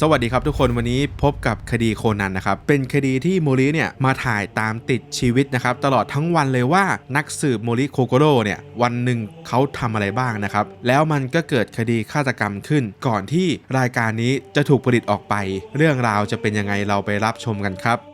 สวัสดีครับทุกคนวันนี้พบกับคดีโคนันนะครับ เป็นคดีที่โมริเนี่ยมาถ่ายตามติดชีวิตนะครับ ตลอดทั้งวันเลยว่านักสืบโมริโคโกโร่เนี่ยวันหนึ่งเขาทำอะไรบ้างนะครับ แล้วมันก็เกิดคดีฆาตกรรมขึ้น ก่อนที่รายการนี้จะถูกผลิตออกไป เรื่องราวจะเป็นยังไงเราไปรับชมกันครับ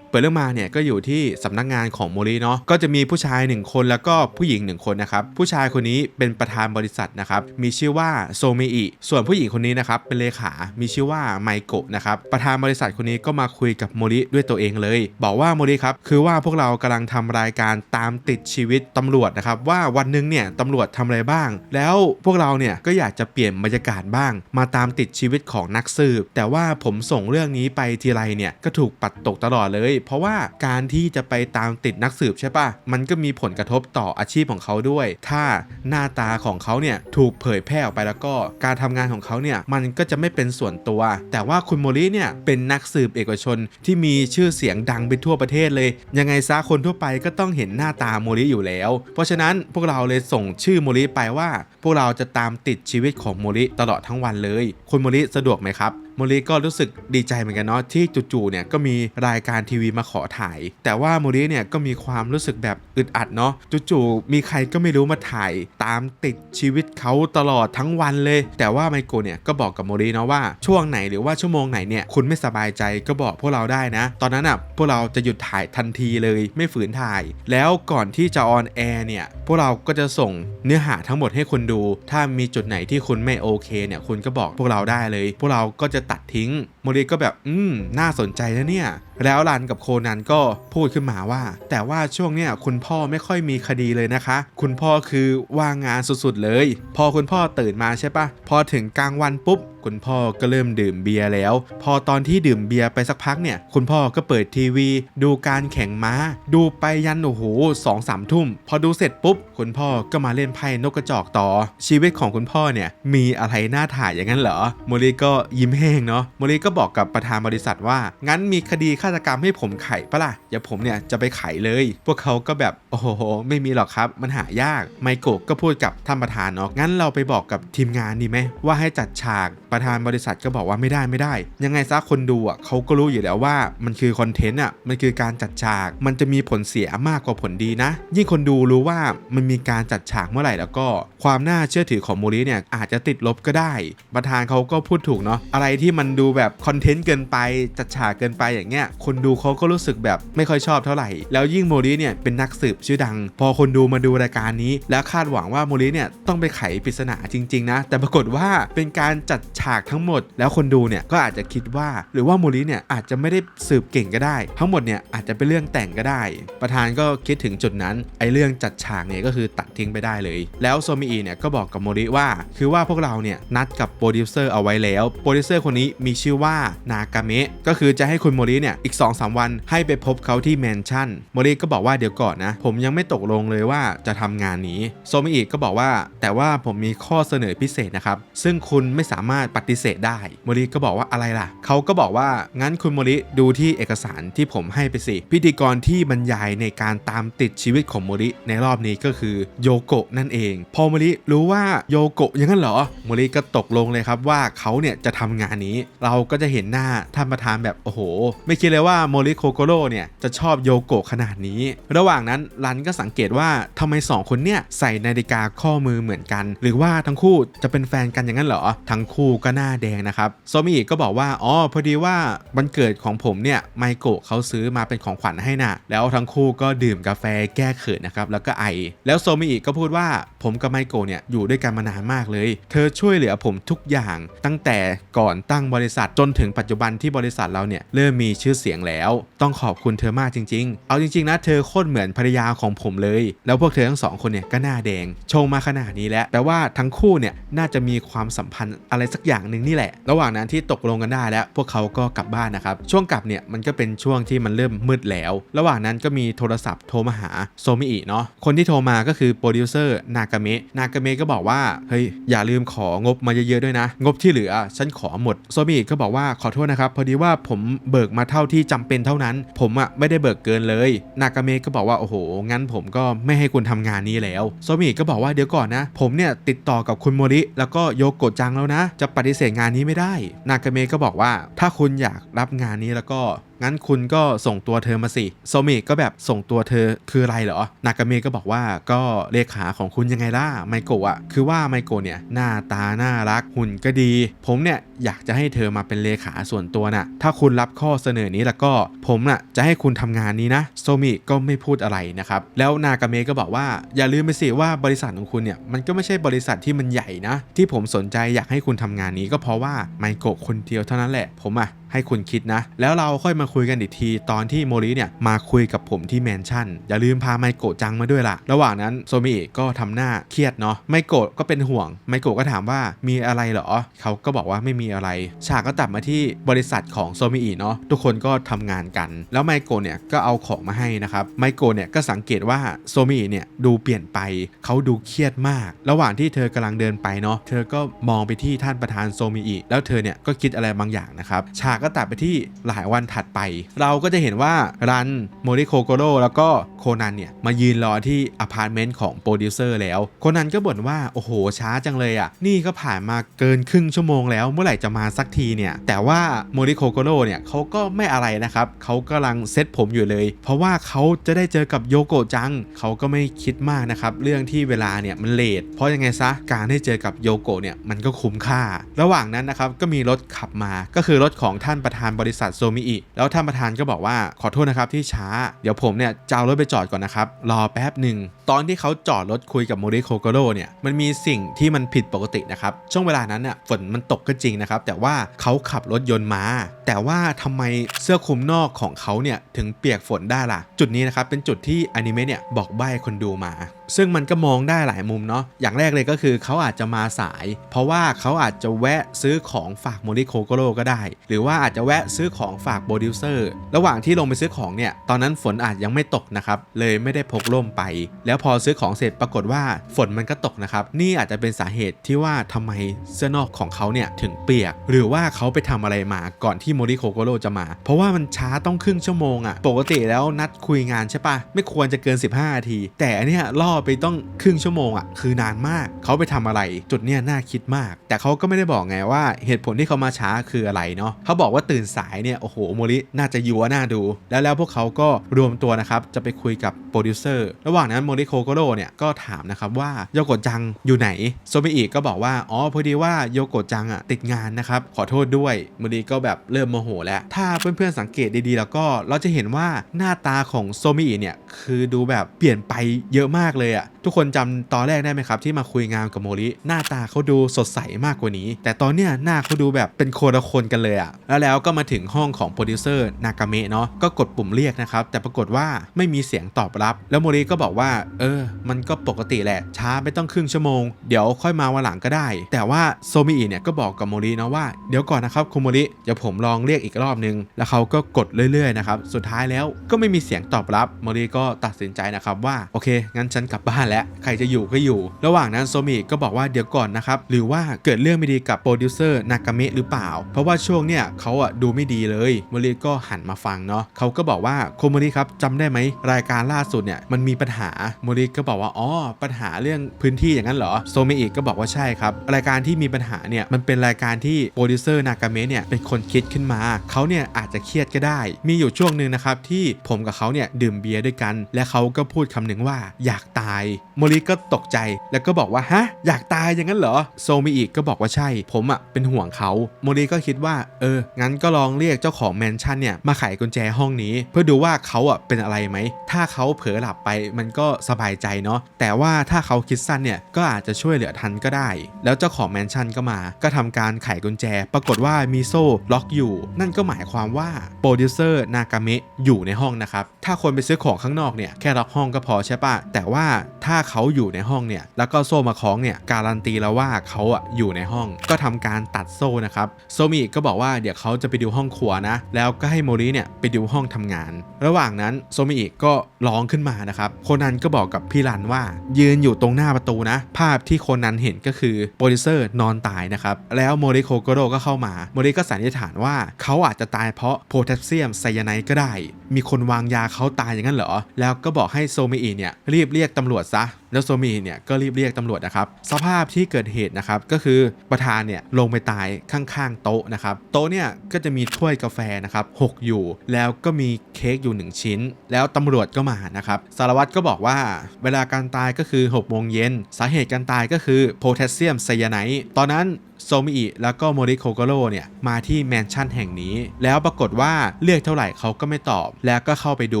เปิดเรื่องมาเนี่ยก็อยู่ที่สำนักงานของโมริเนาะก็จะมีผู้ชาย 1 คนแล้วก็ผู้หญิง 1 คนนะครับผู้ชายคนนี้เป็นประธานบริษัทนะครับมีชื่อว่าโซเมอิส่วนผู้หญิงคนนี้นะครับเป็นเลขามีชื่อว่าไมโกะนะครับประธานบริษัทคนนี้ก็มาคุยกับโมริด้วยตัวเองเลย บอกว่าโมริครับคือว่าพวกเรากำลังทำรายการตามติดชีวิตตำรวจนะครับว่าวันหนึงเนี่ยตำรวจทำอะไรบ้าง แล้วพวกเราเนี่ยก็อยากจะเปลี่ยนบรรยากาศบ้าง มาตามติดชีวิตของนักสืบ แต่ว่าผมส่งเรื่องนี้ไปทีไรเนี่ยก็ถูกปัดตกตลอดเลยเพราะว่าการที่จะไปตามติดนักสืบใช่ปะมันก็มีผลกระทบต่ออาชีพของเขาด้วย ถ้าหน้าตาของเขาเนี่ยถูกเผยแพร่ออกไปแล้วก็การทำงานของเขาเนี่ยมันก็จะไม่เป็นส่วนตัว แต่ว่าคุณโมริเนี่ยเป็นนักสืบเอกชนที่มีชื่อเสียงดังไปทั่วประเทศเลย ยังไงซะคนทั่วไปก็ต้องเห็นหน้าตาโมริอยู่แล้ว เพราะฉะนั้นพวกเราเลยส่งชื่อโมริไปว่า พวกเราจะตามติดชีวิตของโมริตลอดทั้งวันเลย คุณโมริสะดวกไหมครับ โมริก็รู้สึกดีใจเหมือนกันเนาะที่จู่ๆเนี่ยก็มีรายการทีวีมาขอถ่าย แต่ว่าโมริเนี่ยก็มีความรู้สึกแบบอึดอัดเนาะจู่ๆมีใครก็ไม่รู้มาถ่าย ตามติดชีวิตเขาตลอดทั้งวันเลย แต่ว่าไมโกเนี่ยก็บอกกับโมริเนาะว่าช่วงไหนหรือว่าชั่วโมงไหนเนี่ยคุณไม่สบายใจก็บอกพวกเราได้นะ ตอนนั้นอะพวกเราจะหยุดถ่ายทันทีเลยไม่ฝืนถ่าย แล้วก่อนที่จะออนแอร์เนี่ยพวกเราก็จะส่งเนื้อหาทั้งหมดให้คุณดู ถ้ามีจุดไหนที่คุณไม่โอเคเนี่ยคุณก็บอกพวกเราได้เลย พวกเราก็จะตัดทิ้ง โมริก็แบบอืมน่าสนใจนะเนี่ย แล้วรันกับโคนันก็พูดขึ้นมาว่า แต่ว่าช่วงเนี้ยคุณพ่อไม่ค่อยมีคดีเลยนะคะ คุณพ่อคือว่างงานสุดๆเลย พอคุณพ่อตื่นมาใช่ปะพอถึงกลางวันปุ๊บ คุณพ่อก็เริ่มดื่มเบียร์แล้ว พอตอนที่ดื่มเบียร์ไปสักพักเนี่ย คุณพ่อก็เปิดทีวี ดูการแข่งม้า ดูไปยันโอ้โหสองสามทุ่ม พอดูเสร็จปุ๊บ คุณพ่อก็มาเล่นไพ่นกกระจอกต่อ ชีวิตของคุณพ่อเนี่ยมีอะไรน่าถ่ายอย่างนั้นเหรอโมริก็ยิ้มแห้งเนาะโมริก็บอกกับประธานบริษัทว่า งั้นมีคดีฆาตกรรมให้ผมไขปะล่ะเดี๋ยวผมเนี่ยจะไปไขเลย พวกเขาก็แบบโอ้โห ไม่มีหรอกครับมันหายากไมโกะก็พูดกับท่านประธานเนาะงั้นเราไปบอกกับทีมงานดีไหมว่าให้จัดฉากประประธานบริษัทก็บอกว่าไม่ได้ไม่ได้ ยังไงซะคนดูอะเขาก็รู้อยู่แล้วว่ามันคือคอนเทนต์อะมันคือการจัดฉาก มันจะมีผลเสียมากกว่าผลดีนะ ยิ่งคนดูรู้ว่ามันมีการจัดฉากเมื่อไหร่แล้วก็ ความน่าเชื่อถือของโมริเนี่ยอาจจะติดลบก็ได้ ประธานเขาก็พูดถูกเนาะอะไรที่มันดูแบบคอนเทนต์เกินไปจัดฉากเกินไปอย่างเงี้ยคนดูเขาก็รู้สึกแบบไม่ค่อยชอบเท่าไหร่ แล้วยิ่งโมริเนี่ยเป็นนักสืบชื่อดัง พอคนดูมาดูรายการนี้ แล้วคาดหวังว่าโมริเนี่ยต้องไปไขปริศนาจริง ๆ นะ แต่ปรากฏว่าเป็นการจัดฉากทั้งหมด แล้วคนดูเนี่ยก็อาจจะคิดว่า หรือว่าโมริเนี่ยอาจจะไม่ได้สืบเก่งก็ได้ ทั้งหมดเนี่ยอาจจะเป็นเรื่องแต่งก็ได้ ประธานก็คิดถึงจุดนั้นไอ้เรื่องจัดฉากเนี่ยก็คือตัดทิ้งไปได้เลย แล้วโซมิอีเนี่ยก็บอกกับโมริว่า คือว่าพวกเราเนี่ยนัดกับโปรดิวเซอร์เอาไว้แล้วโปรดิวเซอร์คนนี้มีชื่อว่านากาเมะก็คือจะให้คุณโมริเนี่ยอีก2-3วันให้ไปพบเขาที่แมนชั่นโมริก็บอกว่าเดี๋ยวก่อนนะผมยังไม่ตกลงเลยว่าจะทำงานนี้โซมิอีก็บอกว่า แต่ว่าผมมีข้อเสนอพิเศษนะครับซึ่งคุณไม่สามารถปฏิเสธได้โมริก็บอกว่าอะไรล่ะ เขาก็บอกว่างั้นคุณโมริดูที่เอกสารที่ผมให้ไปสิ พิธีกรที่บรรยายในการตามติดชีวิตของโมริในรอบนี้ก็คือโยโกะนั่นเอง พอโมริรู้ว่าโยโกะอย่างนั้นเหรอโมริก็ตกลงเลยครับว่าเขาเนี่ยจะทำงานนี้ เราก็จะเห็นหน้าท่านประธานแบบโอ้โห ไม่คิดเลยว่าโมริโคโกโร่เนี่ยจะชอบโยโกะขนาดนี้ ระหว่างนั้นรันก็สังเกตว่าทำไมสองคนเนี่ยใส่นาฬิกาข้อมือเหมือนกัน หรือว่าทั้งคู่จะเป็นแฟนกันอย่างนั้นเหรอ ทั้งคู่ก็หน้าแดงนะครับโซมิอิก็บอกว่าอ๋อพอดีว่าวันเกิดของผมเนี่ยไมโกะเขาซื้อมาเป็นของขวัญให้น่ะแล้วทั้งคู่ก็ดื่มกาแฟแก้เขินนะครับแล้วก็ไอ แล้วโซมิอิก็พูดว่าผมกับไมโกะเนี่ยอยู่ด้วยกันมานานมากเลย เธอช่วยเหลือผมทุกอย่างตั้งแต่ก่อนตั้งบริษัทจนถึงปัจจุบันที่บริษัทเราเนี่ยเริ่มมีชื่อเสียงแล้ว ต้องขอบคุณเธอมากจริง ๆ เอาจริงๆนะเธอโคตรเหมือนภรรยาของผมเลย แล้วพวกเธอทั้งสองคนเนี่ยก็หน้าแดงชงมาขนาดนี้แล้วแปลว่าทั้งคู่เนี่ยน่าจะมีความสัมพันธ์อะไรสักอย่างหนึ่งนี่แหละ ระหว่างนั้นที่ตกลงกันได้แล้ว พวกเขาก็กลับบ้านนะครับ ช่วงกลับเนี่ยมันก็เป็นช่วงที่มันเริ่มมืดแล้ว ระหว่างนั้นก็มีโทรศัพท์โทรมาหาโซมิอิเนาะ คนที่โทรมาก็คือโปรดิวเซอร์นากาเมะ นากาเมะก็บอกว่า เฮ้ย อย่าลืมของบมาเยอะๆด้วยนะ งบที่เหลือฉันขอหมด โซมิอิก็บอกว่าขอโทษนะครับ พอดีว่าผมเบิกมาเท่าที่จำเป็นเท่านั้น ผมอะไม่ได้เบิกเกินเลย นากาเมะก็บอกว่าโอ้โห งั้นผมก็ไม่ให้คุณทำงานนี้แล้ว โซมิอิก็บอกว่าเดี๋ยวก่อนนะ ผมเนี่ยติดต่อกับคุณโมริแล้วก็โยโกะจังแล้วนะ จะไปปฏิเสธงานนี้ไม่ได้ นากาเมะก็บอกว่า ถ้าคุณอยากรับงานนี้แล้วก็ งั้นคุณก็ส่งตัวเธอมาสิ โซมิก็แบบส่งตัวเธอคืออะไรเหรอ นากาเมะก็บอกว่าก็เลขาของคุณยังไงล่ะ ไมโกะอะ คือว่าไมโกะเนี่ยหน้าตาน่ารักหุ่นก็ดี ผมเนี่ยอยากจะให้เธอมาเป็นเลขาส่วนตัวน่ะ ถ้าคุณรับข้อเสนอนี้แล้วก็ผมน่ะจะให้คุณทำงานนี้นะ โซมิก็ไม่พูดอะไรนะครับ แล้วนากาเมะก็บอกว่าอย่าลืมไปสิว่าบริษัทของคุณเนี่ยมันก็ไม่ใช่บริษัทที่มันใหญ่นะ ที่ผมสนใจอยากให้คุณทำงานนี้ก็เพราะว่าไมโกะคนเดียวเท่านั้นแหละ ผมอะให้คุณคิดนะ แล้วเราค่อยมาคุยกันอีกที ตอนที่โมริเนี่ยมาคุยกับผมที่แมนชั่น อย่าลืมพาไมโกะจังมาด้วยล่ะ ระหว่างนั้นโซมิเอะก็ทำหน้าเครียดเนาะไมโกะก็เป็นห่วง ไมโกะก็ถามว่ามีอะไรเหรอ เขาก็บอกว่าไม่มีอะไร ฉากก็ตัดมาที่บริษัทของโซมิเอะเนาะทุกคนก็ทำงานกัน แล้วไมโกะเนี่ยก็เอาของมาให้นะครับไมโกะเนี่ยก็สังเกตว่าโซมิเนี่ยดูเปลี่ยนไปเขาดูเครียดมาก ระหว่างที่เธอกำลังเดินไปเนาะเธอก็มองไปที่ท่านประธานโซมิอิแล้วเธอเนี่ยก็คิดอะไรบางอย่างนะครับฉากก็ตัดไปที่หลายวันถัดไป เราก็จะเห็นว่ารันโมริโคโกโรแล้วก็โคนันเนี่ยมายืนรอที่อพาร์ตเมนต์ของโปรดิวเซอร์แล้ว โคนันก็บ่นว่า โอ้โห ช้าจังเลยอะ่ะ นี่ก็ผ่านมาเกินครึ่งชั่วโมงแล้วเมื่อไหร่จะมาสักทีเนี่ย แต่ว่าโมริโคโกโรเนี่ยเขาก็ไม่อะไรนะครับเขากำลังเซตผมอยู่เลย เพราะว่าเขาจะได้เจอกับโยโกจังเขาก็ไม่คิดมากนะครับเรื่องที่เวลาเนี่ยมันเลทเพราะยังไงซะการได้เจอกับโยโกเนี่ยมันก็คุ้มค่า ระหว่างนั้นนะครับก็มีรถขับมาก็คือรถของทานประธานบริษัทโซมิอิแล้วท่านประธานก็บอกว่าขอโทษนะครับที่ช้า เดี๋ยวผมเนี่ยจะเอารถไปจอดก่อนนะครับรอแป๊บหนึ่ง ตอนที่เขาจอดรถคุยกับโมริโคโกโรเนี่ยมันมีสิ่งที่มันผิดปกตินะครับ ช่วงเวลานั้นน่ะฝนมันตกก็จริงนะครับ แต่ว่าเขาขับรถยนต์มา แต่ว่าทำไมเสื้อคลุมนอกของเขาเนี่ยถึงเปียกฝนได้ล่ะ จุดนี้นะครับเป็นจุดที่อนิเมะเนี่ยบอกใบ้คนดูมา ซึ่งมันก็มองได้หลายมุมเนาะอย่างแรกเลยก็คือเขาอาจจะมาสาย เพราะว่าเขาอาจจะแวะซื้อของฝากโมริโคโกโรก็ได้ หรือว่าอาจจะแวะซื้อของฝากโปรดิวเซอร์ระหว่างที่ลงไปซื้อของเนี่ยตอนนั้นฝนอาจยังไม่ตกนะครับเลยไม่ได้พกร่มไปแล้วพอซื้อของเสร็จปรากฏว่าฝนมันก็ตกนะครับ นี่อาจจะเป็นสาเหตุที่ว่าทำไมเสื้อนอกของเขาเนี่ยถึงเปียก หรือว่าเขาไปทำอะไรมาก่อนที่โมริโคโกโรจะมา เพราะว่ามันช้าต้องครึ่งชั่วโมงอะปกติแล้วนัดคุยงานใช่ปะไม่ควรจะเกิน 15นาที แต่อันเนี่ยล่อไปต้องครึ่งชั่วโมงอะคือนานมาก เขาไปทำอะไร จุดเนี้ยน่าคิดมาก แต่เขาก็ไม่ได้บอกไงว่าเหตุผลที่เขามาช้าคืออะไรเนาะเขาบอกว่าตื่นสายเนี่ยโอ้โหโมริน่าจะยัวน่าดู แล้วแล้วพวกเขาก็รวมตัวนะครับจะไปคุยกับโปรดิวเซอร์ระหว่างนั้นโมริโคโกโรเนี่ยก็ถามนะครับว่าโยโกจังอยู่ไหน โซมิอิก็บอกว่า อ๋อพอดีว่าโยโกจังอะติดงานนะครับ ขอโทษด้วยโมริก็แบบเริ่มโมโหแล้ว ถ้าเพื่อนๆสังเกตดีๆ แล้วก็เราจะเห็นว่าหน้าตาของโซมิอิเนี่ยคือดูแบบเปลี่ยนไปเยอะมากเลยอะทุกคนจำตอนแรกได้ไหมครับที่มาคุยงานกับโมริหน้าตาเขาดูสดใสมากกว่านี้ แต่ตอนเนี้ยหน้าเขาดูแบบเป็นคนละคนกันเลยอะแล้วแล้วก็มาถึงห้องของโปรดิวเซอร์นากาเมะเนาะก็กดปุ่มเรียกนะครับแต่ปรากฏว่าไม่มีเสียงตอบรับ แล้วโมริก็บอกว่าเออ มันก็ปกติแหละ ช้าไม่ต้องครึ่งชั่วโมง เดี๋ยวค่อยมาวันหลังก็ได้ แต่ว่าโซมิอิเนี่ยก็บอกกับโมรินะว่า เดี๋ยวก่อนนะครับคุณโมริ เดี๋ยวผมลองเรียกอีกรอบนึง แล้วเขาก็กดเรื่อยๆนะครับ สุดท้ายแล้วก็ไม่มีเสียงตอบรับ โมริก็ตัดสินใจนะครับว่า โอเค งั้นฉันกลับบ้านแล้ว ใครจะอยู่ก็อยู่ ระหว่างนั้นโซมิก็บอกว่าเดี๋ยวก่อนนะครับ หรือว่าเกิดเรื่องไม่ดีกับโปรดิวเซอร์นากาเมะหรือเปล่า เพราะว่าช่วงเนี่ยเขาอะดูไม่ดีเลย โมริก็หันมาฟังเนาะ เขาก็บอกว่าโคโมริครับจำได้ไหมรายการล่าสุดเนี่ยมันมีปัญหาโมริก็บอกว่าอ๋อปัญหาเรื่องพื้นที่อย่างนั้นเหรอโซมิอิก็บอกว่าใช่ครับรายการที่มีปัญหาเนี่ยมันเป็นรายการที่โปรดิวเซอร์นากาเมะเนี่ยเป็นคนคิดขึ้นมาเขาเนี่ยอาจจะเครียดก็ได้ มีอยู่ช่วงหนึ่งนะครับที่ผมกับเขาเนี่ยดื่มเบียร์ด้วยกัน และเขาก็พูดคำหนึ่งว่าอยากตายโมริก็ตกใจแล้วก็บอกว่าฮะอยากตายอย่างนั้นเหรอโซมิอิก็บอกว่าใช่ ผมอะเป็นห่วงเขาโมริก็คิดว่าเอองั้นก็ลองเรียกเจ้าของแมนชั่นเนี่ยมาไขกุญแจห้องนี้ เพื่อดูว่าเขาอะเป็นอะไรไหมถ้าเขาเผลอหลับไปมันก็สบายใจเนาะแต่ว่าถ้าเขาคิดสั้นเนี่ยก็อาจจะช่วยเหลือทันก็ได้ แล้วเจ้าของแมนชั่นก็มา ก็ทำการไขกุญแจ ปรากฏว่ามีโซ่ล็อกอยู่ นั่นก็หมายความว่าโปรดิวเซอร์นากาเมะอยู่ในห้องนะครับ ถ้าคนไปซื้อของข้างนอกเนี่ยแค่ล็อกห้องก็พอใช่ปะแต่ว่าถ้าเขาอยู่ในห้องเนี่ยแล้วก็โซ่มาคล้องเนี่ยการันตีแล้วว่าเขาอะอยู่ในห้อง ก็ทำการตัดโซ่นะครับโซมิก็บอกว่าเดี๋ยวเขาจะไปดูห้องครัวนะ แล้วก็ให้โมริเนี่ยไปดูห้องทำงาน ระหว่างนั้นโซมิอิก็ร้องขึ้นมานะครับโคนันก็บอกอกกับพี่รันว่า ยืนอยู่ตรงหน้าประตูนะ ภาพที่โคนันเห็นก็คือโปรดิวเซอร์นอนตายนะครับ แล้วโมริโคโกโรก็เข้ามา โมริก็สันนิษฐานว่าเขาอาจจะตายเพราะโพแทสเซียมไซยาไนด์ก็ได้ มีคนวางยาเขาตายอย่างนั้นเหรอ แล้วก็บอกให้โซเมอีเนี่ยรีบเรียกตำรวจซะแล้วโซมีเนี่ยก็รีบเรียกตำรวจนะครับ สภาพที่เกิดเหตุนะครับก็คือประธานเนี่ยลงไปตายข้างๆโต๊ะนะครับ โต๊ะเนี่ยก็จะมีถ้วยกาแฟนะครับหกอยู่ แล้วก็มีเค้กอยู่ 1 ชิ้น แล้วตำรวจก็มานะครับ สารวัตรก็บอกว่าเวลาการตายก็คือ6โมงเย็น สาเหตุการตายก็คือโพแทสเซียมไซยาไนด์ตอนนั้น โซมิอิแล้วก็โมริโคโกโรเนี่ยมาที่แมนชั่นแห่งนี้ แล้วปรากฏว่าเรียกเท่าไหร่เขาก็ไม่ตอบ แล้วก็เข้าไปดู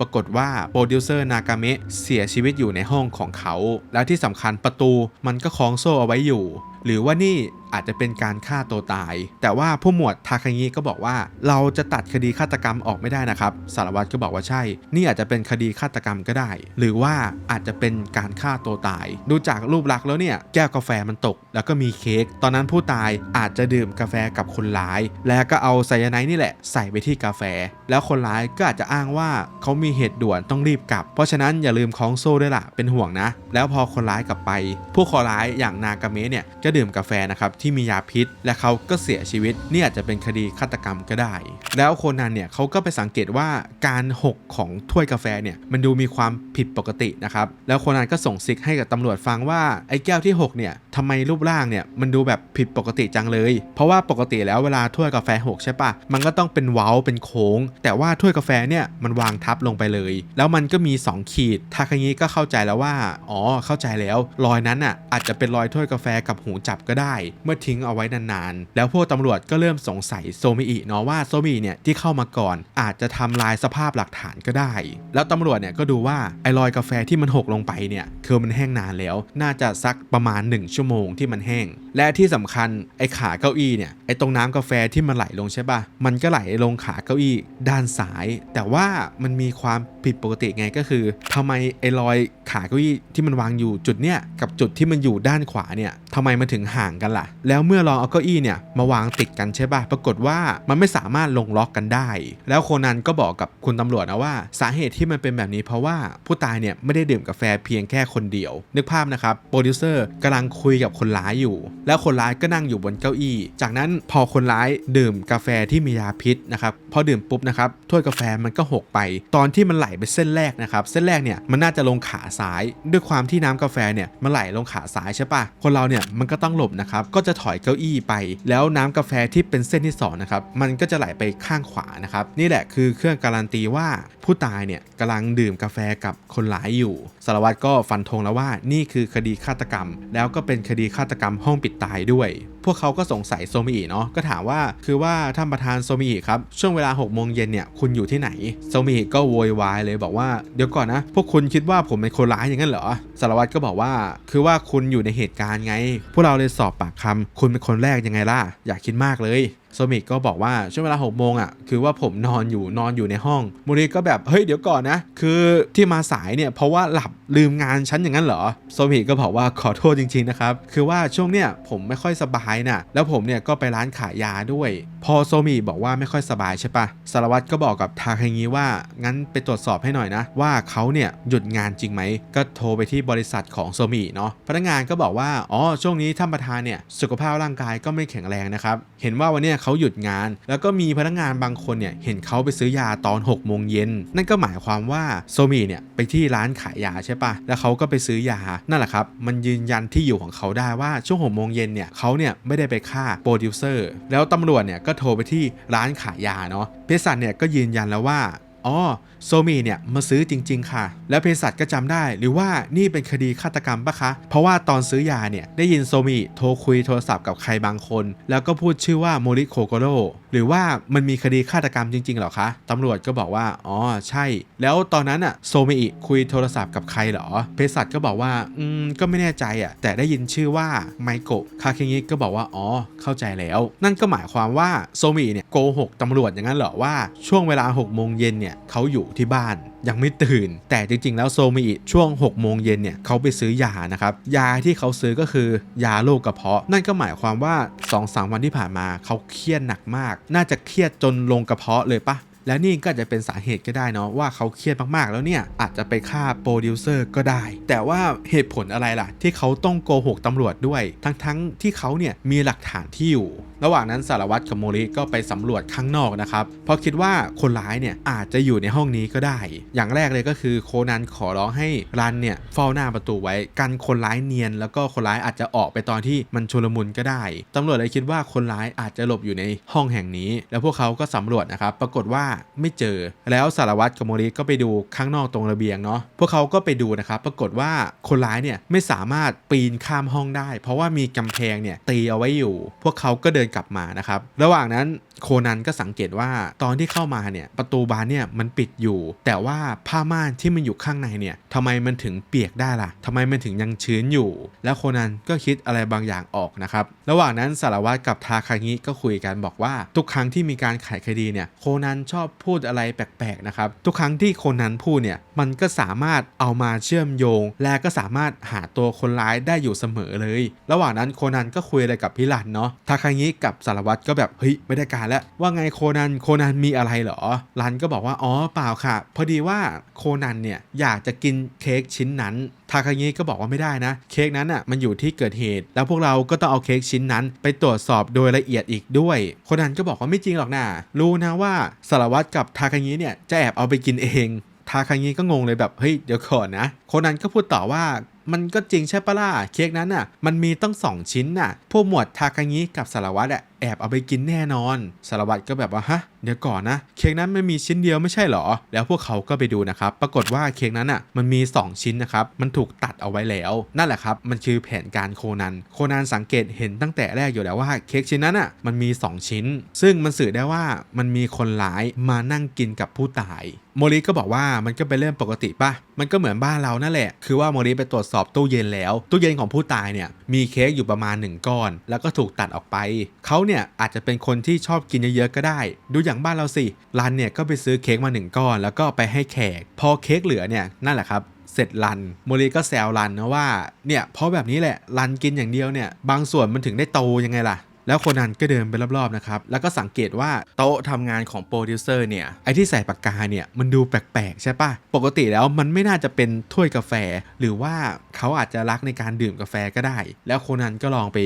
ปรากฏว่าโปรดิวเซอร์นากาเมะเสียชีวิตอยู่ในห้องของเขา แล้วที่สำคัญประตูมันก็คล้องโซ่เอาไว้อยู่ หรือว่านี่ อาจจะเป็นการฆ่าตัวตาย แต่ว่าผู้หมวดทาคางิก็บอกว่า เราจะตัดคดีฆาตกรรมออกไม่ได้นะครับ สารวัตรก็บอกว่าใช่ นี่อาจจะเป็นคดีฆาตกรรมก็ได้ หรือว่าอาจจะเป็นการฆ่าตัวตาย ดูจากรูปลักษณ์แล้วเนี่ยแก้วกาแฟมันตก แล้วก็มีเค้กตอนนั้นผู้ตายอาจจะดื่มกาแฟกับคนร้าย แล้วก็เอาไซยาไนด์นี่แหละใส่ไปที่กาแฟ แล้วคนร้ายก็อาจจะอ้างว่าเขามีเหตุด่วนต้องรีบกลับ เพราะฉะนั้นอย่าลืมคล้องโซ่ด้วยล่ะเป็นห่วงนะ แล้วพอคนร้ายกลับไป ผู้ขอร้ายอย่างนากาเมะเนี่ยก็ดื่มกาแฟนะครับทที่มียาพิษ และเขาก็เสียชีวิตนี่อาจจะเป็นคดีฆาตกรรมก็ได้ แล้วโคนันเนี่ยเขาก็ไปสังเกตว่าการหกของถ้วยกาแฟเนี่ยมันดูมีความผิดปกตินะครับแล้วโคนันก็ส่งซิกให้กับตำรวจฟังว่าไอ้แก้วที่หกเนี่ยทำไมรูปร่างเนี่ยมันดูแบบผิดปกติจังเลย เพราะว่าปกติแล้วเวลาถ้วยกาแฟหกใช่ปะมันก็ต้องเป็นเว้าเป็นโค้ง แต่ว่าถ้วยกาแฟเนี่ยมันวางทับลงไปเลย แล้วมันก็มี 2 ขีดทาคางิก็เข้าใจแล้วว่า อ๋อเข้าใจแล้ว รอยนั้นอะอาจจะเป็นรอยถ้วยกาแฟกับหูจับก็ได้เมื่อทิ้งเอาไว้นานๆ แล้วพวกตำรวจก็เริ่มสงสัยโซมิอิเนาะว่าโซมิเนี่ยที่เข้ามาก่อนอาจจะทำลายสภาพหลักฐานก็ได้ แล้วตำรวจเนี่ยก็ดูว่าไอ้รอยกาแฟที่มันหกลงไปเนี่ยคือมันแห้งนานแล้ว น่าจะสักประมาณ 1 ชั่วโมงที่มันแห้ง และที่สำคัญไอ้ขาเก้าอี้เนี่ยไอ้ตรงน้ำกาแฟที่มันไหลลงใช่ปะมันก็ไหลลงขาเก้าอี้ด้านซ้าย แต่ว่ามันมีความผิดปกติไงก็คือทำไมไอ้รอยขาเก้าอี้ที่มันวางอยู่จุดเนี้ยกับจุดที่มันอยู่ด้านขวาเนี่ยทำไมมันถึงห่างกันล่ะแล้วเมื่อลองเอาเก้าอี้เนี่ยมาวางติดกันใช่ปะปรากฏว่ามันไม่สามารถลงล็อกกันได้ แล้วโคนันก็บอกกับคุณตำรวจนะว่า สาเหตุที่มันเป็นแบบนี้เพราะว่าผู้ตายเนี่ยไม่ได้ดื่มกาแฟเพียงแค่คนเดียว นึกภาพนะครับโปรดิวเซอร์กำลังคุยกับคนร้ายอยู่ แล้วคนร้ายก็นั่งอยู่บนเก้าอี้ จากนั้นพอคนร้ายดื่มกาแฟที่มียาพิษนะครับพอดื่มปุ๊บนะครับถ้วยกาแฟมันก็หกไป ตอนที่มันไหลไปเส้นแรกนะครับเส้นแรกเนี่ยมันน่าจะลงขาซ้าย ด้วยความที่น้ำกาแฟเนี่ยมันไหลลงขาซ้ายใช่ปะคนเราเนี่ยมันก็ต้องหลบนะครับก็จะถอยเก้าอี้ไป แล้วน้ำกาแฟที่เป็นเส้นที่สองนะครับมันก็จะไหลไปข้างขวานะครับนี่แหละคือเครื่องการันตีว่าผู้ตายเนี่ยกำลังดื่มกาแฟกับคนหลายอยู่สารวัตรก็ฟันธงแล้วว่านี่คือคดีฆาตกรรม แล้วก็เป็นคดีฆาตกรรมห้องปิดตายด้วย พวกเขาก็สงสัยโซมิอิเนาะก็ถามว่าคือว่าท่านประธานโซมิอิครับช่วงเวลา6โมงเย็นเนี่ยคุณอยู่ที่ไหนโซมิอิก็โวยวายเลยบอกว่าเดี๋ยวก่อนนะ พวกคุณคิดว่าผมเป็นคนร้ายอย่างนั้นเหรอสารวัตรก็บอกว่า คือว่าคุณอยู่ในเหตุการณ์ไง พวกเราเลยสอบปากคำคุณเป็นคนแรกยังไงล่ะอย่าคิดมากเลย โซมิก็บอกว่าช่วงเวลา6โมงอะคือว่าผมนอนอยู่นอนอยู่ในห้องมูริก็แบบเฮ้ยเดี๋ยวก่อนนะ คือที่มาสายเนี่ยเพราะว่าหลับลืมงานฉันอย่างนั้นเหรอโซมิก็บอกว่าขอโทษจริงๆนะครับคือว่าช่วงเนี้ยผมไม่ค่อยสบายน่ะแล้วผมเนี่ยก็ไปร้านขายยาด้วย พอโซมิบอกว่าไม่ค่อยสบายใช่ปะสารวัตรก็บอกกับทาคางิว่างั้นไปตรวจสอบให้หน่อยนะ ว่าเขาเนี่ยหยุดงานจริงไหมก็โทรไปที่บริษัทของโซมิเนาะพนักงานก็บอกว่าอ๋อช่วงนี้ท่านประธานเนี่ยสุขภาพร่างกายก็ไม่แข็งแรงนะครับเห็นว่าวันเนี้ยเขาหยุดงาน แล้วก็มีพนักงานบางคนเนี่ยเห็นเขาไปซื้อยาตอน6โมงเย็นนั่นก็หมายความว่าโซมีเนี่ยไปที่ร้านขายยาใช่ปะแล้วเขาก็ไปซื้อยานั่นแหละครับมันยืนยันที่อยู่ของเขาได้ว่าช่วง6โมงเย็นเนี่ยเขาเนี่ยไม่ได้ไปฆ่าโปรดิวเซอร์แล้วตำรวจเนี่ยก็โทรไปที่ร้านขายยาเนาะเภสัชเนี่ยก็ยืนยันแล้วว่าอ๋อโซมีเนี่ยมาซื้อจริง ๆ ค่ะ แล้วเภสัชก็จำได้ หรือว่านี่เป็นคดีฆาตกรรมปะคะ เพราะว่าตอนซื้อยาเนี่ยได้ยินโซมีโทรคุยโทรศัพท์กับใครบางคน แล้วก็พูดชื่อว่าโมริโคโกโรหรือว่ามันมีคดีฆาตกรรมจริงๆหรอคะตำรวจก็บอกว่า อ๋อ ใช่ แล้วตอนนั้นอะโซมิคุยโทรศัพท์กับใครเหรอเภสัชก็บอกว่า อืม ก็ไม่แน่ใจอะแต่ได้ยินชื่อว่าไมโกะคาเคงิก็บอกว่า อ๋อ เข้าใจแล้ว นั่นก็หมายความว่าโซมิเนี่ยโกหกตำรวจอย่างนั้นเหรอว่าช่วงเวลา6โมงเย็นเนี่ยเขาอยู่ที่บ้านยังไม่ตื่น แต่จริง ๆ แล้วโซมิอิช่วง6โมงเย็นเนี่ยเขาไปซื้อยานะครับ ยาที่เขาซื้อก็คือยาโรคกระเพาะ นั่นก็หมายความว่า2-3วันที่ผ่านมาเขาเครียดหนักมาก น่าจะเครียดจนลงกระเพาะเลยปะแล้วนี่ก็จจะเป็นสาเหตุก็ได้เนาะว่าเขาเครียดมากๆ แล้วเนี่ย อาจจะไปฆ่าโปรดิวเซอร์ก็ได้ แต่ว่าเหตุผลอะไรล่ะ ที่เขาต้องโกหกตำรวจด้วย ทั้งๆที่เขาเนี่ยมีหลักฐานที่อยู่ระหว่างนั้นสารวัตรกับโมริก็ไปสำรวจข้างนอกนะครับ เพราะคิดว่าคนร้ายเนี่ยอาจจะอยู่ในห้องนี้ก็ได้ อย่างแรกเลยก็คือโคนันขอร้องให้รันเนี่ยเฝ้าหน้าประตูไว้กันคนร้ายเนียน แล้วก็คนร้ายอาจจะออกไปตอนที่มันชุลมุนก็ได้ตำรวจเลยคิดว่าคนร้ายอาจจะหลบอยู่ในห้องแห่งนี้ แล้วพวกเขาก็สำรวจนะครับ ปรากฏว่าไม่เจอ แล้วสารวัตรกับโมริก็ไปดูข้างนอกตรงระเบียงเนาะพวกเขาก็ไปดูนะครับ ปรากฏว่าคนร้ายเนี่ยไม่สามารถปีนข้ามห้องได้ เพราะว่ามีกำแพงเนี่ยตีเอาไว้อยู่ พวกเขาก็เดินกลับมานะครับ ระหว่างนั้นโคนันก็สังเกตว่าตอนที่เข้ามาเนี่ยประตูบานเนี่ยมันปิดอยู่ แต่ว่าผ้าม่านที่มันอยู่ข้างในเนี่ยทำไมมันถึงเปียกได้ล่ะทำไมมันถึงยังชื้นอยู่ แล้วโคนันก็คิดอะไรบางอย่างออกนะครับ ระหว่างนั้นสารวัตรกับทาคางิก็คุยกันบอกว่า ทุกครั้งที่มีการไขคดีเนี่ยโคนันชอบพูดอะไรแปลกๆนะครับทุกครั้งที่โคนันพูดเนี่ยมันก็สามารถเอามาเชื่อมโยง และก็สามารถหาตัวคนร้ายได้อยู่เสมอเลย ระหว่างนั้นโคนันก็คุยอะไรกับพี่ลันเนาะทาคางิกับสารวัตรก็แบบเฮ้ยไม่ได้การแล้ว ว่าไงโคนันโคนันมีอะไรเหรอรันก็บอกว่าอ๋อเปล่าค่ะ พอดีว่าโคนันเนี่ยอยากจะกินเค้กชิ้นนั้นทาคางิก็บอกว่าไม่ได้นะ เค้กนั้นอะมันอยู่ที่เกิดเหตุ แล้วพวกเราก็ต้องเอาเค้กชิ้นนั้น ไปตรวจสอบโดยละเอียดอีกด้วยโคนันก็บอกว่าไม่จริงหรอกนะรู้นะว่าสารวัตรกับทาคางิเนี่ยจะแอบเอาไปกินเองทาคางิก็งงเลยแบบเฮ้ยเดี๋ยวก่อนนะโคนันก็พูดต่อว่า มันก็จริงใช่ปะล่ะเค้กนั้นน่ะ มันมีตั้งสองชิ้นน่ะ พวกหมวดทากางิกับสารวัตรอะแอบเอาไปกินแน่นอน สารวัตรก็แบบว่าฮะเดี๋ยวก่อนนะเค้กนั้นมันมีชิ้นเดียวไม่ใช่หรอ แล้วพวกเขาก็ไปดูนะครับ ปรากฏว่าเค้กนั้นอะมันมี 2 ชิ้นนะครับ มันถูกตัดเอาไว้แล้ว นั่นแหละครับ มันคือแผนการโคนัน โคนันสังเกตเห็นตั้งแต่แรกอยู่แล้วว่าเค้กชิ้นนั้นอะมันมี 2 ชิ้น ซึ่งมันสื่อได้ว่ามันมีคนร้ายมานั่งกินกับผู้ตายโมริก็บอกว่ามันก็เป็นเรื่องปกติป่ะ มันก็เหมือนบ้านเรานั่นแหละ คือว่าโมริไปตรวจสอบตู้เย็นแล้ว ตู้เย็นของผู้ตายเนี่ยมีเค้กอยู่ประมาณ 1 ก้อน แล้วก็ถูกตัดออกไป เขาเนี่ยอาจจะเป็นคนที่ชอบกินเยอะๆก็ได้ ดูอย่างบ้านเราสิรันเนี่ยก็ไปซื้อเค้กมาหนึ่งก้อน แล้วก็ไปให้แขก พอเค้กเหลือเนี่ยนั่นแหละครับเสร็จรันโมริก็แซวรันนะว่าเนี่ยเพราะแบบนี้แหละรันกินอย่างเดียวเนี่ยบางส่วนมันถึงได้โตยังไงล่ะ แล้วโคนนันก็เดินไปรอบๆนะครับ แล้วก็สังเกตว่าโต๊ะทำงานของโปรดิวเซอร์เนี่ย ไอที่ใส่ปากกาเนี่ย มันดูแปลกๆ ใช่ปะปกติแล้วมันไม่น่าจะเป็นถ้วยกาแฟ หรือว่าเขาอาจจะรักในการดื่มกาแฟก็ได้ แล้วโคนันก็ลองไป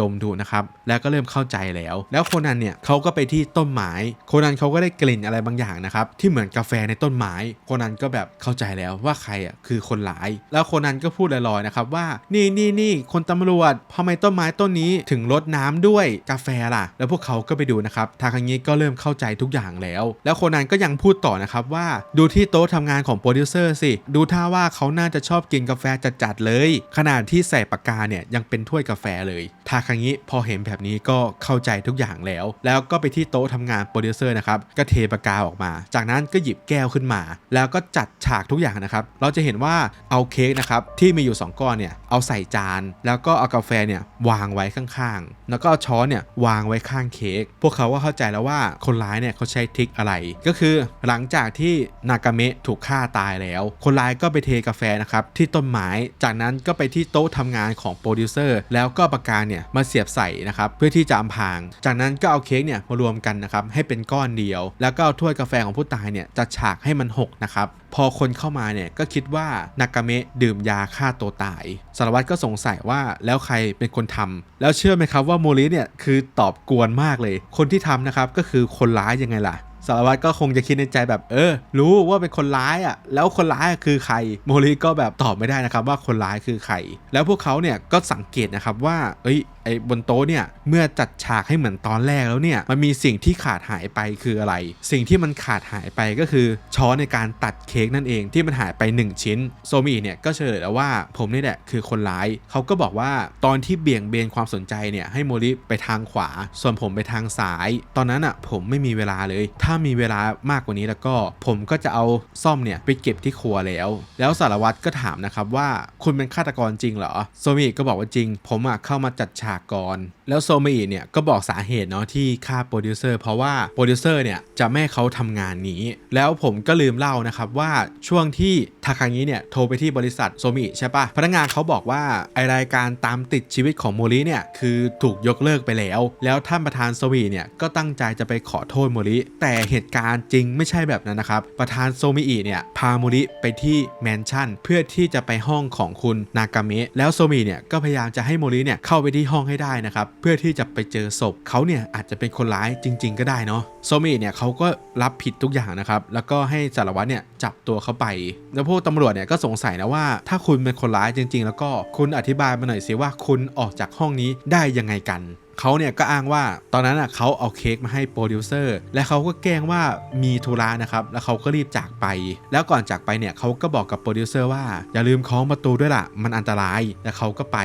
ดมๆดูนะครับ แล้วก็เริ่มเข้าใจแล้ว แล้วโคนันเนี่ยเขาก็ไปที่ต้นไม้ โคนันเขาก็ได้กลิ่นอะไรบางอย่างนะครับ ที่เหมือนกาแฟในต้นไม้ โคนันก็แบบเข้าใจแล้วว่าใครอะคือคนร้าย แล้วโคนันก็พูดลอยๆนะครับว่า นี่นี่นี่คนตำรวจทำไมต้นไม้ต้นนี้ถึงรดน้ำด้วยกาแฟล่ะ แล้วพวกเขาก็ไปดูนะครับทาคังิก็เริ่มเข้าใจทุกอย่างแล้ว แล้วโคนันก็ยังพูดต่อนะครับว่า ดูที่โต๊ะทำงานของโปรดิวเซอร์สิ ดูท่าว่าเขาน่าจะชอบกินกาแฟจัดๆเลย ขนาดที่ใส่ปากกาเนี่ยยังเป็นถ้วยกาแฟเลยทาคังิพอเห็นแบบนี้ก็เข้าใจทุกอย่างแล้ว แล้วก็ไปที่โต๊ะทำงานโปรดิวเซอร์นะครับก็เทปากกาออกมา จากนั้นก็หยิบแก้วขึ้นมา แล้วก็จัดฉากทุกอย่างนะครับเราจะเห็นว่าเอาเค้กนะครับที่มีอยู่ 2 ก้อนเนี่ยเอาใส่จาน แล้วก็เอากาแฟเนี่ยวางไว้ข้างๆ แล้วก็เอาช้อนเนี่ยวางไว้ข้างเค้กพวกเขาก็เข้าใจแล้วว่าคนร้ายเนี่ยเขาใช้ทริคอะไร ก็คือหลังจากที่นากาเมะถูกฆ่าตายแล้ว คนร้ายก็ไปเทกาแฟนะครับที่ต้นไม้จากนั้นก็ไปที่โต๊ะทำงานของโปรดิวเซอร์แล้วก็ปากกาเนี่ยมาเสียบใส่นะครับเพื่อที่จะอำพราง จากนั้นก็เอาเค้กเนี่ยมารวมกันนะครับให้เป็นก้อนเดียว แล้วก็เอาถ้วยกาแฟของผู้ตายเนี่ยจัดฉากให้มันหกนะครับ พอคนเข้ามาเนี่ยก็คิดว่านากาเมะดื่มยาฆ่าตัวตาย สารวัตรก็สงสัยว่าแล้วใครเป็นคนทำแล้วเชื่อไหมครับว่าโมริเนี่ยคือตอบกวนมากเลย คนที่ทำนะครับก็คือคนร้ายยังไงล่ะสารวัตรก็คงจะคิดในใจแบบเออ รู้ว่าเป็นคนร้ายอะ แล้วคนร้ายคือใคร โมริก็แบบตอบไม่ได้นะครับว่าคนร้ายคือใคร แล้วพวกเขาเนี่ยก็สังเกตนะครับว่า เอ้ยไอ้บนโต๊ะเนี่ยเมื่อจัดฉากให้เหมือนตอนแรกแล้วเนี่ยมันมีสิ่งที่ขาดหายไปคืออะไร สิ่งที่มันขาดหายไปก็คือช้อนในการตัดเค้กนั่นเองที่มันหายไป 1 ชิ้น โซมิเนี่ยก็เฉลยแล้วว่าผมนี่แหละคือคนร้าย เขาก็บอกว่าตอนที่เบี่ยงเบนความสนใจเนี่ยให้โมริไปทางขวา ส่วนผมไปทางซ้าย ตอนนั้นอะผมไม่มีเวลาเลย ถ้ามีเวลามากกว่านี้แล้วก็ ผมก็จะเอาซ่อมเนี่ยไปเก็บที่ครัวแล้ว แล้วสารวัตรก็ถามนะครับว่าคุณเป็นฆาตกรจริงเหรอโซมิก็บอกว่าจริง ผมอะเข้ามาจัดฉากาก่อนแล้วโซมิเนี่ยก็บอกสาเหตุเนาะที่ฆ่าโปรดิวเซอร์เพราะว่าโปรดิวเซอร์เนี่ยจะไม่เขาทำงานนี้ แล้วผมก็ลืมเล่านะครับว่าช่วงที่ทาคางิเนี่ยโทรไปที่บริษัทโซมิใช่ปะพนักงานเขาบอกว่าไอรายการตามติดชีวิตของโมริเนี่ยคือถูกยกเลิกไปแล้ว แล้วท่านประธานโซมิเนี่ยก็ตั้งใจจะไปขอโทษโมริแต่เหตุการณ์จริงไม่ใช่แบบนั้นนะครับประธานโซมิอิเนี่ยพาโมริไปที่แมนชั่นเพื่อที่จะไปห้องของคุณนากามะแล้วโซมิเนี่ยก็พยายามจะให้โมริเนี่ยเข้าไปที่ห้องให้ได้นะครับเพื่อที่จะไปเจอศพเขาเนี่ยอาจจะเป็นคนร้ายจริง ๆ ก็ได้เนาะโซมิเนี่ยเขาก็รับผิดทุกอย่างนะครับ แล้วก็ให้สารวัตรเนี่ยจับตัวเขาไป แล้วพวกตำรวจเนี่ยก็สงสัยนะว่า ถ้าคุณเป็นคนร้ายจริง ๆ แล้วก็คุณอธิบายมาหน่อยสิว่าคุณออกจากห้องนี้ได้ยังไงกัน เขาเนี่ยก็อ้างว่าตอนนั้นอะเขาเอาเค้กมาให้โปรดิวเซอร์และเขาก็แกล้งว่ามีธุระนะครับแล้วเขาก็รีบจากไป แล้วก่อนจากไปเนี่ยเขาก็บอกกับโปรดิวเซอร์ว่าอย่าลืมคล้องประตูด้วยล่ะ มันอันตรายและเขาก็ไป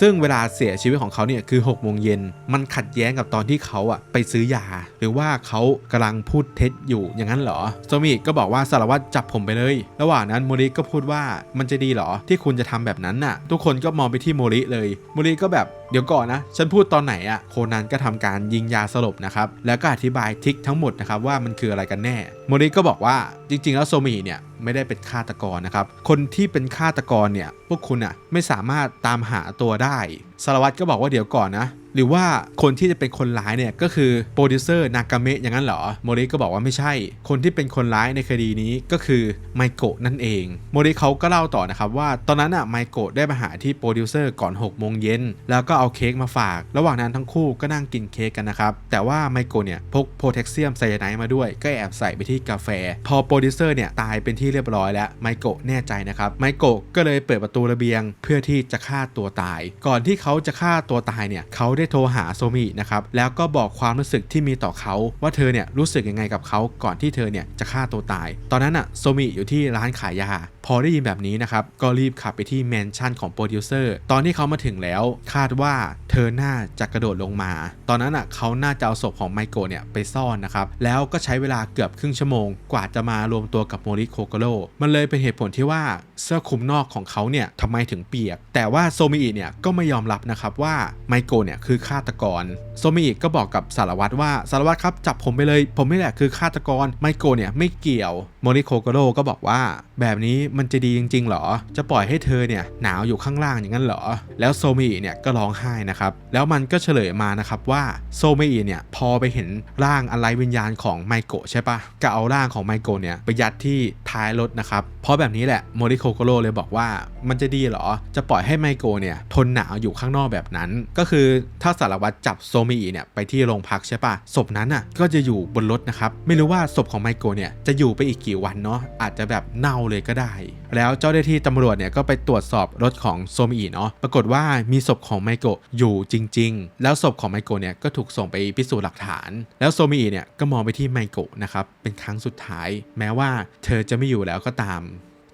ซึ่งเวลาเสียชีวิตของเขาเนี่ยคือ6กโมงเย็นมันขัดแย้งกับตอนที่เขาอะไปซื้อยา หรือว่าเขากำลังพูดเท็จอยู่อย่างนั้นเหรอโซมิก็บอกว่าสารวัตรจับผมไปเลย ระหว่างนั้นโมริก็พูดว่ามันจะดีเหรอที่คุณจะทำแบบนั้นน่ะ ทุกคนก็มองไปที่โมริเลยโมริก็แบบเดี๋ยวก่อนนะ ฉันพูดตอนไหนอะโคนันก็ทำการยิงยาสลบนะครับ แล้วก็อธิบายทิกทั้งหมดนะครับว่ามันคืออะไรกันแน่ โมริก็บอกว่าจริง ๆ แล้วโซมิเนี่ยไม่ได้เป็นฆาตกรนะครับ คนที่เป็นฆาตกรเนี่ยพวกคุณอะไม่สามารถตามหาตัวได้สารวัตรก็บอกว่าเดี๋ยวก่อนนะ หรือว่าคนที่จะเป็นคนร้ายเนี่ยก็คือโปรดิวเซอร์นากาเมะอย่างนั้นเหรอโมริก็บอกว่าไม่ใช่ คนที่เป็นคนร้ายในคดีนี้ก็คือไมโกะนั่นเองโมริเขาก็เล่าต่อนะครับว่าตอนนั้นอะไมโกะได้มาหาที่โปรดิวเซอร์ก่อน6โมงเย็นแล้วก็เอาเค้กมาฝาก ระหว่างนั้นทั้งคู่ก็นั่งกินเค้กกันนะครับแต่ว่าไมโกะเนี่ยพกโพแทสเซียมไซยาไนด์มาด้วยก็แอบใส่ไปที่กาแฟ พอโปรดิวเซอร์เนี่ยตายเป็นที่เรียบร้อยแล้วไมโกะแน่ใจนะครับไมโกะก็เลยเปิดประตูระเบียง เพื่อที่จะฆ่าตัวตาย ก่อนที่เขาจะฆ่าตัวตายเนี่ยเขาได้โทรหาโซมินะครับแล้วก็บอกความรู้สึกที่มีต่อเขา ว่าเธอเนี่ยรู้สึกยังไงกับเขาก่อนที่เธอเนี่ยจะฆ่าตัวตาย ตอนนั้นอะโซมิอยู่ที่ร้านขายยา พอได้ยินแบบนี้นะครับ ก็รีบขับไปที่แมนชั่นของโปรดิวเซอร์ ตอนที่เขามาถึงแล้วคาดว่าเธอน่าจะกระโดดลงมา ตอนนั้นอะเขาน่าจะเอาศพของไมโกเนี่ยไปซ่อนนะครับ แล้วก็ใช้เวลาเกือบครึ่งชั่วโมง กว่าจะมารวมตัวกับโมริโคโกโรมันเลยเป็นเหตุผลที่ว่าเสื้อคลุมนอกของเขาเนี่ยทำไมถึงเปียก แต่ว่าโซมิอิเนี่ยก็ไม่ยอมรับนะครับว่าไมโกเนี่ยคือฆาตกร โซมิอิก็บอกกับสารวัตรว่าสารวัตรครับจับผมไปเลย ผมนี่แหละคือฆาตกรไมโกเนี่ยไม่เกี่ยวโมริโคโกโรก็บอกว่าแบบนี้มันจะดีจริงๆหรอ จะปล่อยให้เธอเนี่ยหนาวอยู่ข้างล่างอย่างนั้นเหรอ แล้วโซมิเนี่ยก็ร้องไห้นะครับ แล้วมันก็เฉลยมานะครับว่าโซมิเนี่ยพอไปเห็นร่างอะไรวิญญาณของไมโกะใช่ปะก็เอาร่างของไมโกะเนี่ยไปยัดที่ท้ายรถนะครับ เพราะแบบนี้แหละโมริโคโกโร่เลยบอกว่า มันจะดีเหรอ จะปล่อยให้ไมโกเนี่ยทนหนาวอยู่ข้างนอกแบบนั้น ก็คือถ้าสารวัตรจับโซมิอิเนี่ยไปที่โรงพักใช่ปะศพนั้นอะก็จะอยู่บนรถนะครับ ไม่รู้ว่าศพของไมโกเนี่ยจะอยู่ไปอีกกี่วันเนาะอาจจะแบบเน่าเลยก็ได้ แล้วเจ้าหน้าที่ตำรวจเนี่ยก็ไปตรวจสอบรถของโซมิอิเนาะปรากฏว่ามีศพของไมโกอยู่จริง ๆ แล้วศพของไมโกเนี่ยก็ถูกส่งไปพิสูจน์หลักฐาน แล้วโซมิอิเนี่ยก็มองไปที่ไมโกนะครับเป็นครั้งสุดท้าย แม้ว่าเธอจะไม่อยู่แล้วก็ตาม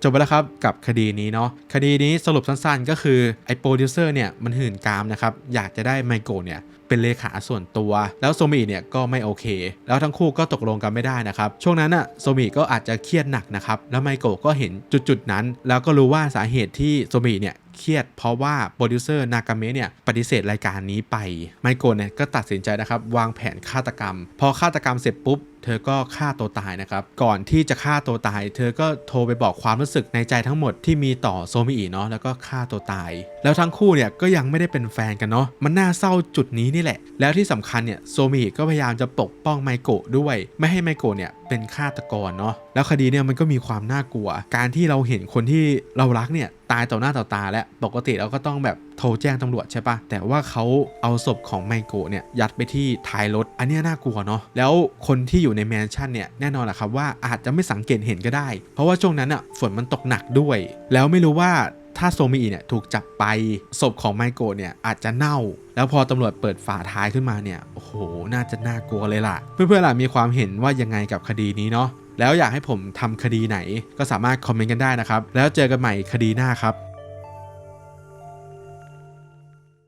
จบไปแล้วครับกับคดีนี้เนาะคดีนี้สรุปสั้นๆ ก็คือไอ้โปรดิวเซอร์เนี่ยมันหื่นกามนะครับอยากจะได้ไมโกะเนี่ยเป็นเลขาส่วนตัว แล้วโซมิเนี่ยก็ไม่โอเค แล้วทั้งคู่ก็ตกลงกันไม่ได้นะครับช่วงนั้นอะโซมิก็อาจจะเครียดหนักนะครับแล้วไมโกะก็เห็นจุดๆนั้น แล้วก็รู้ว่าสาเหตุที่โซมิเนี่ย เครียด เพราะว่าโปรดิวเซอร์นากาเมะเนี่ยปฏิเสธรายการนี้ไป ไมโกะเนี่ยก็ตัดสินใจนะครับวางแผนฆาตกรรม พอฆาตกรรมเสร็จปุ๊บเธอก็ฆ่าตัวตายนะครับ ก่อนที่จะฆ่าตัวตาย เธอก็โทรไปบอกความรู้สึกในใจทั้งหมดที่มีต่อโซมิอิเนาะแล้วก็ฆ่าตัวตาย แล้วทั้งคู่เนี่ยก็ยังไม่ได้เป็นแฟนกันเนาะมันน่าเศร้าจุดนี้นี่แหละ แล้วที่สำคัญเนี่ยโซมิอิก็พยายามจะปกป้องไมโกะด้วย ไม่ให้ไมโกะเนี่ย เป็นฆาตกรเนาะแล้วคดีเนี่ยมันก็มีความน่ากลัว การที่เราเห็นคนที่เรารักเนี่ยตายต่อหน้าต่อตาและปกติเราก็ต้องแบบโทรแจ้งตำรวจใช่ปะแต่ว่าเขาเอาศพของไมโกะเนี่ยยัดไปที่ท้ายรถ อันนี้น่ากลัวเนาะแล้วคนที่อยู่ในแมนชั่นเนี่ยแน่นอนแหละครับว่าอาจจะไม่สังเกตเห็นก็ได้ เพราะว่าช่วงนั้นอะฝนมันตกหนักด้วย แล้วไม่รู้ว่า ถ้าโซมิอิเนี่ยถูกจับไปศพของไมโกะเนี่ยอาจจะเน่า แล้วพอตำรวจเปิดฝาท้ายขึ้นมาเนี่ยโอ้โห น่าจะน่ากลัวเลยล่ะ เพื่อนๆล่ะมีความเห็นว่ายังไงกับคดีนี้เนาะแล้วอยากให้ผมทำคดีไหนก็สามารถคอมเมนต์กันได้นะครับ แล้วเจอกันใหม่คดีหน้าครับ